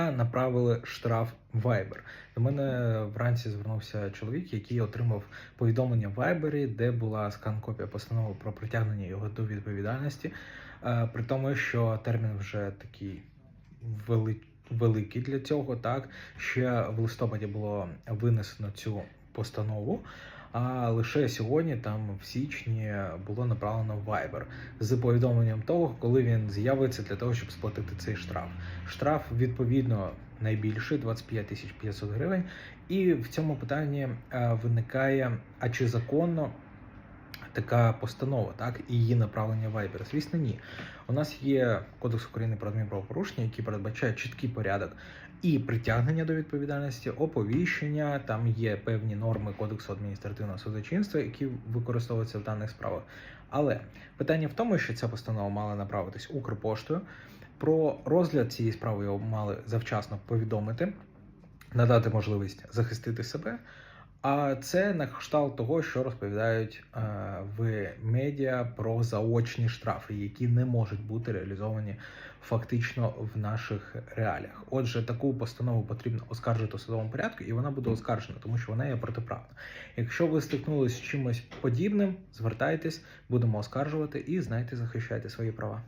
направили штраф Viber. До мене вранці звернувся чоловік, який отримав повідомлення в Viber, де була скан-копія постанови про притягнення його до відповідальності. Е, При тому, що термін вже такий великий. великий для цього. Так ще в листопаді було винесено цю постанову. А лише сьогодні, там в січні, було направлено Viber з повідомленням того, коли він з'явиться для того, щоб сплатити цей штраф. Штраф відповідно найбільший 25 тисяч 500 гривень. І в цьому питанні е, виникає: а чи законно така постанова, так і її направлення в Viber? Звісно, ні. У нас є Кодекс України про адмінправопорушення, який передбачає чіткий порядок і притягнення до відповідальності, оповіщення. Там є певні норми Кодексу адміністративного судочинства, які використовуються в даних справах. Але питання в тому, що ця постанова мала направитись Укрпоштою. Про розгляд цієї справи його мали завчасно повідомити, надати можливість захистити себе. А це на кшталт того, що розповідають е, в медіа про заочні штрафи, які не можуть бути реалізовані фактично в наших реаліях. Отже, таку постанову потрібно оскаржити у судовому порядку, і вона буде оскаржена, тому що вона є протиправна. Якщо ви стикнулись з чимось подібним, звертайтесь, будемо оскаржувати і знайте, захищайте свої права.